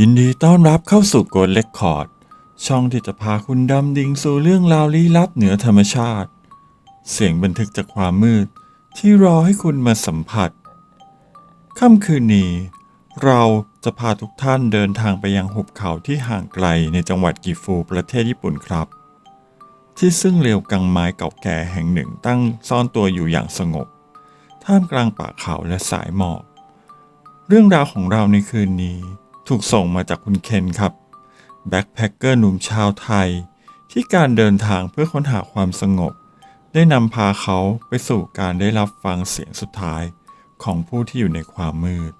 ยินดีต้อนรับเข้าสู่โกลเลคคอร์ด ช่องที่จะพาคุณดำดิ่งสู่เรื่องราวลี้ลับเหนือธรรมชาติ เสียงบันทึกจากความมืด ที่รอให้คุณมาสัมผัส ค่ำคืนนี้ เราจะพาทุกท่านเดินทางไปยังหุบเขาที่ห่างไกลในจังหวัดกิฟูประเทศญี่ปุ่นครับ ที่ซึ่งเรียวกังไม้เก่าแก่แห่งหนึ่งตั้งซ่อนตัวอยู่อย่างสงบ ท่ามกลางป่าเขาและสายหมอก เรื่องราวของเราในคืนนี้ ถูกส่งมาจากคุณเคนครับแบ็คแพคเกอร์หนุ่มชาวไทย ที่การเดินทางเพื่อค้นหาความสงบ ได้นำพาเขาไปสู่การได้รับฟังเสียงสุดท้ายของผู้ที่อยู่ในความมืด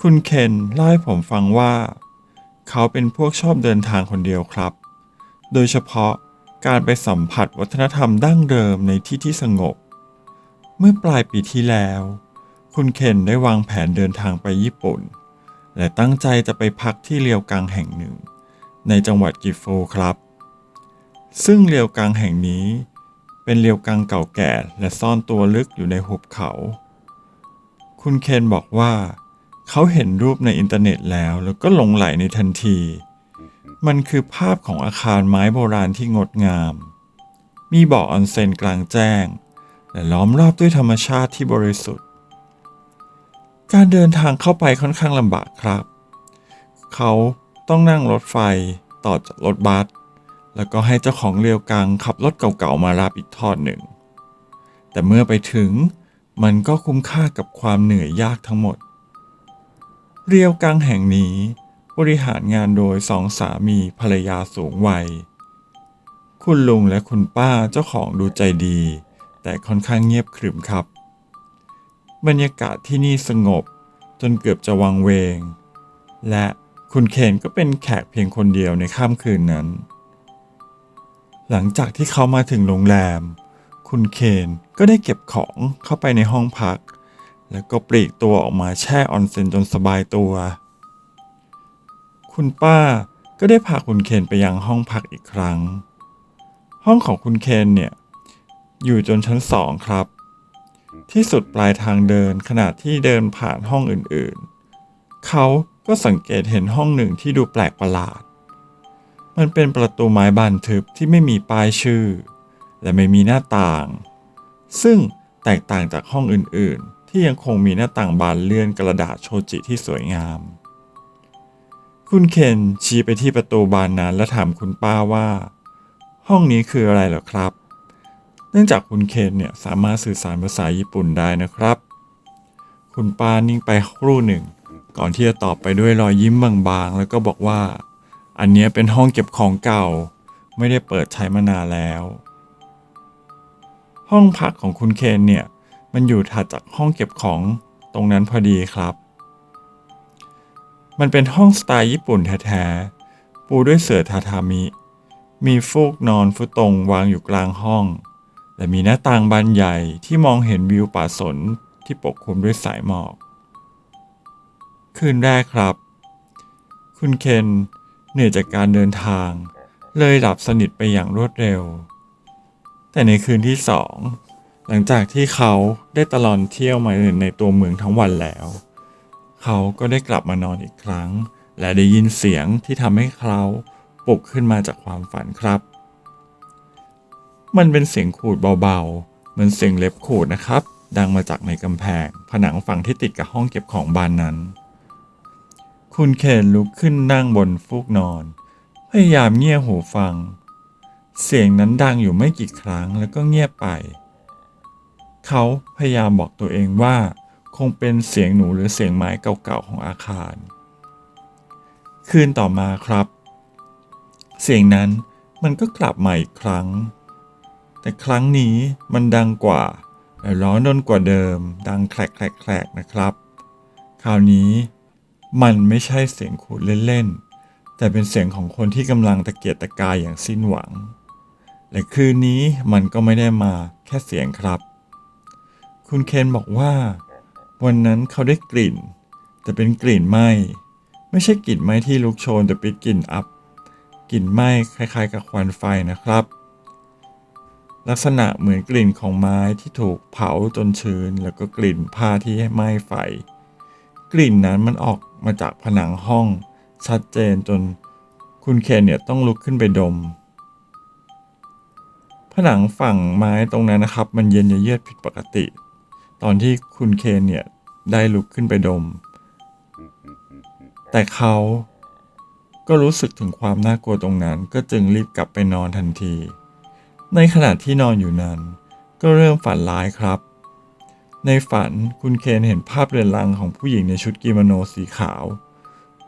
คุณเคนเล่าให้ผมฟังว่า เขาเป็นพวกชอบเดินทางคนเดียวครับ โดยเฉพาะการไปสัมผัสวัฒนธรรมดั้งเดิมในที่ที่สงบ เมื่อปลายปีที่แล้ว คุณเคนได้วางแผนเดินทางไปญี่ปุ่น และตั้งใจจะไปพักที่เรียวกังแห่งหนึ่ง ในจังหวัดกิโฟครับ ซึ่งเรียวกังแห่งนี้ เป็นเรียวกังเก่าแก่และซ่อนตัวลึกอยู่ในหุบเขา คุณเคนบอกว่า เขาเห็นรูปในอินเทอร์เน็ตแล้วแล้วก็หลงไหลในทันที มันคือภาพของอาคารไม้โบราณที่งดงาม มีบ่อออนเซนกลางแจ้ง และล้อมรอบด้วยธรรมชาติที่บริสุทธิ์ การเดินทางเข้าไปค่อนข้างลำบากครับ เขาต้องนั่งรถไฟต่อจากรถบัสแล้วก็ให้เจ้าของเรียวกังขับรถเก่าๆมารับอีกทอดหนึ่ง แต่เมื่อไปถึงมันก็คุ้มค่ากับความเหนื่อยยากทั้งหมด เรียวกังแห่งนี้บริหารงานโดยสองสามีภรรยาสูงวัย คุณลุงและคุณป้าเจ้าของดูใจดี แต่ค่อนข้างเงียบขรึมครับ บรรยากาศที่นี่สงบจนเกือบจะวังเวง และคุณเคนก็เป็นแขกเพียงคนเดียวในค่ำคืนนั้น หลังจากที่เขามาถึงโรงแรม คุณเคนก็ได้เก็บของเข้าไปในห้องพัก แล้วก็ปลีกตัวออกมาแช่ออนเซ็นจนสบายตัว คุณป้าก็ได้พาคุณเคนไปยังห้องพักอีกครั้ง ห้องของคุณเคนเนี่ย อยู่จนชั้นสองครับ ที่สุดปลายทางเดินขณะที่เดินผ่านห้องอื่นๆ เขาก็สังเกตเห็นห้องหนึ่งที่ดูแปลกประหลาด มันเป็นประตูไม้บานทึบที่ไม่มีป้ายชื่อ และไม่มีหน้าต่าง ซึ่งแตกต่างจากห้องอื่นๆ ที่ยังคงมีหน้าต่างบานเลื่อนกระดาษโชจิที่สวยงาม คุณเคนชี้ไปที่ประตูบานนั้นและถามคุณป้าว่า ห้องนี้คืออะไรเหรอครับ นื่องจากคุณเคนเนี่ยสามารถสื่อสารภาษาญี่ปุ่นได้นะครับ คุณป้านิ่งไปครู่หนึ่ง ก่อนที่จะตอบไปด้วยรอยยิ้มบางๆ แล้วก็บอกว่า อันนี้เป็นห้องเก็บของเก่า ไม่ได้เปิดใช้มานานแล้ว ห้องพักของคุณเคนเนี่ยมันอยู่ถัดจากห้องเก็บของตรงนั้นพอดีครับ มันเป็นห้องสไตล์ญี่ปุ่นแท้ๆ ปูด้วยเสื่อทาทามิ มีฟูกนอนฟุตงวางอยู่กลางห้อง และมีหน้าต่างบานใหญ่ที่มองเห็นวิวป่าสนที่ปกคลุมด้วยสายหมอก คืนแรกครับ คุณเคนเหนื่อยจากการเดินทาง เลยหลับสนิทไปอย่างรวดเร็ว แต่ในคืนที่สองหลังจากที่เขาได้ตลอดเที่ยวมาในตัวเมืองทั้งวันแล้ว เขาก็ได้กลับมานอนอีกครั้ง และได้ยินเสียงที่ทำให้เขาปลุกขึ้นมาจากความฝันครับ มันเป็นเสียงขูดเบาๆ เหมือนเสียงเล็บขูดนะครับ ดังมาจากในกำแพง ผนังฝั่งที่ติดกับห้องเก็บของบานนั้น คุณเคนลุกขึ้นนั่งบนฟูกนอน พยายามเงี่ยหูฟัง เสียงนั้นดังอยู่ไม่กี่ครั้งแล้วก็เงียบไป เขาพยายามบอกตัวเองว่า คงเป็นเสียงหนูหรือเสียงไม้เก่าๆของอาคาร คืนต่อมาครับ เสียงนั้นมันก็กลับมาอีกครั้ง แต่ครั้งนี้มันดังกว่าและร้อนรนกว่าเดิม ดังแคลกๆๆนะครับ คราวนี้มันไม่ใช่เสียงขูดเล่นๆ แต่เป็นเสียงของคนที่กำลังตะเกียกตะกายอย่างสิ้นหวัง และคืนนี้มันก็ไม่ได้มาแค่เสียงครับ คุณเคนบอกว่า วันนั้นเขาได้กลิ่น แต่เป็นกลิ่นไหม้ไม่ใช่กลิ่นไหม้ที่ลุกโชนแต่เป็นกลิ่นอับกลิ่นไหม้คล้ายๆ กับควันไฟนะครับ ลักษณะเหมือนกลิ่นของไม้ที่ถูกเผาจนชื้น แล้วก็กลิ่นผ้าที่ไหม้ไฟ กลิ่นนั้นมันออกมาจากผนังห้อง ชัดเจนจนคุณเคนเนี่ยต้องลุกขึ้นไปดม ผนังฝั่งไม้ตรงนั้นนะครับ มันเย็นเยือกผิดปกติ ตอนที่คุณเคนเนี่ยได้ลุกขึ้นไปดม แต่เขาก็รู้สึกถึงความน่ากลัวตรงนั้น ก็จึงรีบกลับไปนอนทันที ในขณะที่นอนอยู่นั้น ก็เริ่มฝันร้ายครับ ในฝันคุณเคนเห็นภาพเรือนรังของผู้หญิงในชุดกิโมโนสีขาว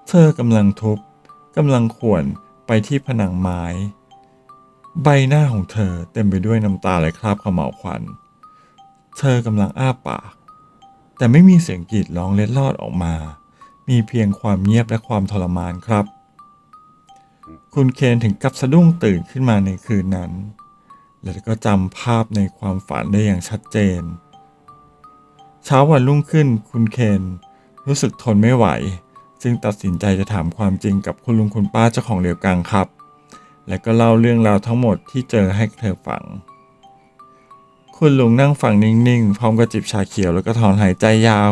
เธอกำลังทุบกำลังข่วนไปที่ผนังไม้ ใบหน้าของเธอเต็มไปด้วยน้ำตาและคราบขม่าวควัน เธอกำลังอ้าปาก แต่ไม่มีเสียงกรีดร้องเล็ดลอดออกมา มีเพียงความเงียบและความทรมานครับ คุณเคนถึงกับสะดุ้งตื่นขึ้นมาในคืนนั้น แล้วก็จำภาพในความฝันได้อย่างชัดเจน เช้าวันรุ่งขึ้นคุณเคนรู้สึกทนไม่ไหว จึงตัดสินใจจะถามความจริงกับคุณลุงคุณป้าเจ้าของเรียวกังครับ และก็เล่าเรื่องราวทั้งหมดที่เจอให้เธอฟัง คุณลุงนั่งฟังนิ่งๆ พร้อมกับจิบชาเขียวแล้วก็ถอนหายใจยาว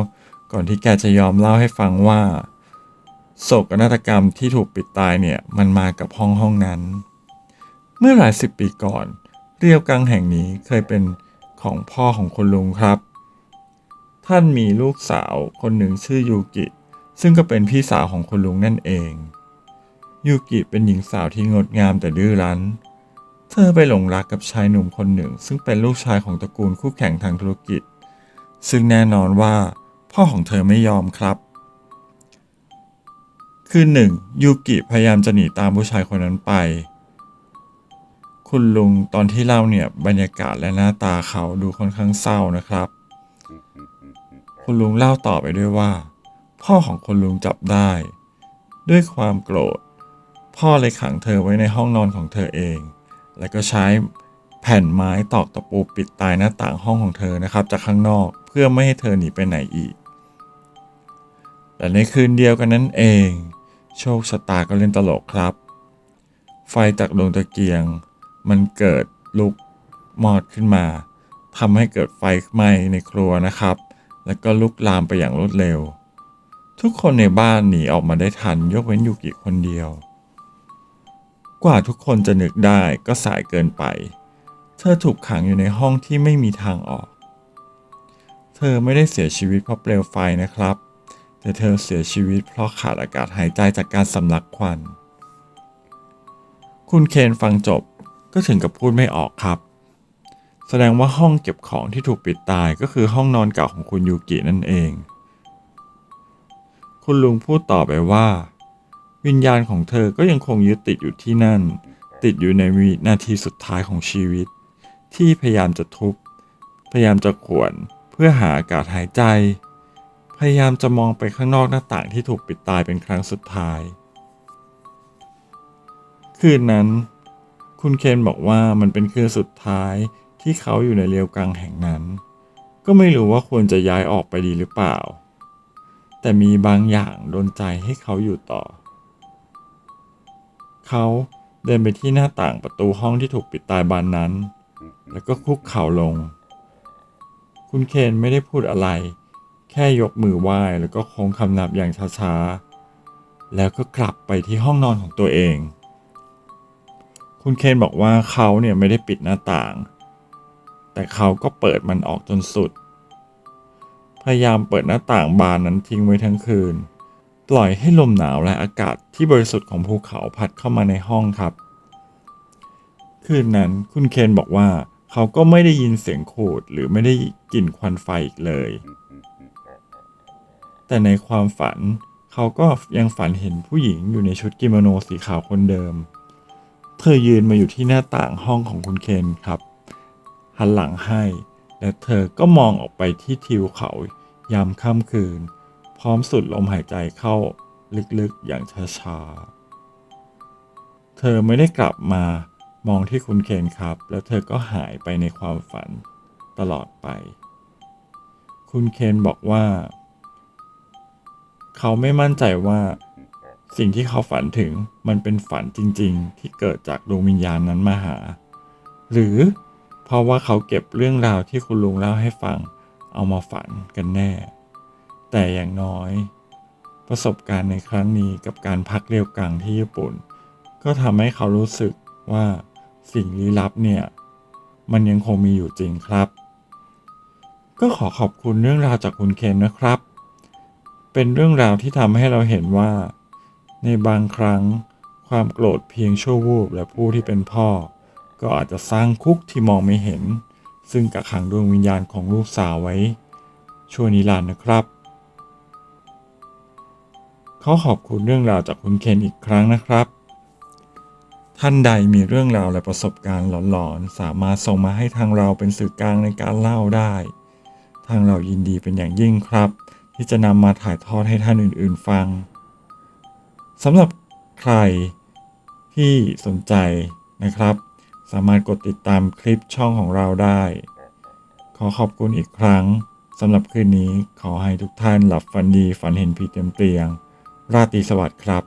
ก่อนที่แกจะยอมเล่าให้ฟังว่าโศกนาฏกรรมที่ถูกปิดตายเนี่ยมันมากับห้องห้องนั้น เมื่อหลายสิบปีก่อน เรียวกังแห่งนี้เคยเป็นของพ่อของคุณลุงครับ ท่านมีลูกสาวคนหนึ่งชื่อยูกิ ซึ่งก็เป็นพี่สาวของคุณลุงนั่นเอง ยูกิเป็นหญิงสาวที่งดงามแต่ดื้อรั้น เธอไปหลงรักกับชายหนุ่มคนหนึ่ง ซึ่งเป็นลูกชายของตระกูลคู่แข่งทางธุรกิจ ซึ่งแน่นอนว่าพ่อของเธอไม่ยอมครับ คืนหนึ่งยูกิพยายามจะหนีตามผู้ชายคนนั้นไป คุณลุงตอนที่เล่าเนี่ยบรรยากาศและหน้าตาเขาดูค่อนข้างเศร้านะครับ คุณลุงเล่าต่อไปด้วยว่า พ่อของคุณลุงจับได้ ด้วยความโกรธ พ่อเลยขังเธอไว้ในห้องนอนของเธอเอง แล้วก็ใช้แผ่นไม้ตอกตะปูปิดตายหน้าต่างห้องของเธอนะครับ จากข้างนอกเพื่อไม่ให้เธอหนีไปไหนอีก แต่ในคืนเดียวกันนั้นเอง โชคชะตาก็เล่นตลกครับ ไฟจากดวงตะเกียง มันเกิดลุกมอดขึ้นมาทำให้เกิดไฟไหม้ในครัวนะครับ แล้วก็ลุกลามไปอย่างรวดเร็ว ทุกคนในบ้านหนีออกมาได้ทัน ยกเว้นยูกิคนเดียว กว่าทุกคนจะนึกได้ก็สายเกินไป เธอถูกขังอยู่ในห้องที่ไม่มีทางออก เธอไม่ได้เสียชีวิตเพราะเปลวไฟนะครับ แต่เธอเสียชีวิตเพราะขาดอากาศหายใจจากการสำลักควัน คุณเคนฟังจบ ก็ถึงกับพูดไม่ออกครับ แสดงว่าห้องเก็บของที่ถูกปิดตายก็คือห้องนอนเก่าของคุณยูกินั่นเอง คุณลุงพูดต่อไปว่า วิญญาณของเธอก็ยังคงยึดติดอยู่ที่นั่น ติดอยู่ในวินาทีสุดท้ายของชีวิต ที่พยายามจะทุบ พยายามจะขวนเพื่อหาอากาศหายใจ พยายามจะมองไปข้างนอกหน้าต่างที่ถูกปิดตายเป็นครั้งสุดท้าย คืนนั้น คุณเคนบอกว่ามันเป็นคืนสุดท้ายที่เขาอยู่ในเรียวกังแห่งนั้น ก็ไม่รู้ว่าควรจะย้ายออกไปดีหรือเปล่า แต่มีบางอย่างโดนใจให้เขาอยู่ต่อ เขาเดินไปที่หน้าต่างประตูห้องที่ถูกปิดตายบานนั้น แล้วก็คุกเข่าลง คุณเคนไม่ได้พูดอะไร แค่ยกมือไหว้แล้วก็โค้งคำนับอย่างช้าๆ แล้วก็กลับไปที่ห้องนอนของตัวเอง คุณเคนบอกว่าเขาเนี่ยไม่ได้ปิดหน้าต่าง แต่เขาก็เปิดมันออกจนสุด พยายามเปิดหน้าต่างบานนั้นทิ้งไว้ทั้งคืน ปล่อยให้ลมหนาวและอากาศที่บริสุทธิ์ของภูเขาพัดเข้ามาในห้องครับ คืนนั้นคุณเคนบอกว่าเขาก็ไม่ได้ยินเสียงขูดหรือไม่ได้กลิ่นควันไฟอีกเลย แต่ในความฝันเขาก็ยังฝันเห็นผู้หญิงอยู่ในชุดกิโมโนสีขาวคนเดิม เธอยืนมาอยู่ที่หน้าต่างห้องของคุณเคนครับ หันหลังให้ และเธอก็มองออกไปที่ทิวเขายามค่ำคืน พร้อมสุดลมหายใจเข้าลึกๆอย่างช้าๆ เธอไม่ได้กลับมามองที่คุณเคนครับ แล้วเธอก็หายไปในความฝันตลอดไป คุณเคนบอกว่า เขาไม่มั่นใจว่า สิ่งที่เขาฝันถึงมันเป็นฝันจริง ๆ ที่เกิดจากดวงวิญญาณนั้นมาหา หรือเพราะว่าเขาเก็บเรื่องราวที่คุณลุงเล่าให้ฟังเอามาฝันกันแน่ แต่อย่างน้อย ประสบการณ์ในครั้งนี้กับการพักเรียวกังที่ญี่ปุ่น ก็ทำให้เขารู้สึกว่าสิ่งลี้ลับเนี่ย มันยังคงมีอยู่จริงครับ ก็ขอขอบคุณเรื่องราวจากคุณเคนนะครับ เป็นเรื่องราวที่ทำให้เราเห็นว่า ในบางครั้ง ความโกรธเพียงชั่ววูบและผู้ที่เป็นพ่อ ก็อาจจะสร้างคุกที่มองไม่เห็น ซึ่งกักขังดวงวิญญาณของลูกสาวไว้ ชั่วนิรันดร์นะครับ เขาขอบคุณเรื่องราวจากคุณเคนอีกครั้งนะครับ ท่านใดมีเรื่องราวและประสบการณ์หลอนๆ สามารถส่งมาให้ทางเราเป็นสื่อกลางในการเล่าได้ ทางเรายินดีเป็นอย่างยิ่งครับ ที่จะนำมาถ่ายทอดให้ท่านอื่นๆฟัง สำหรับใครที่สนใจนะครับ สามารถกดติดตามคลิปช่องของเราได้ ขอขอบคุณอีกครั้งสำหรับคืนนี้ขอให้ทุกท่านหลับฝันดีฝันเห็นผีเต็มเตียง ราตรีสวัสดิ์ครับ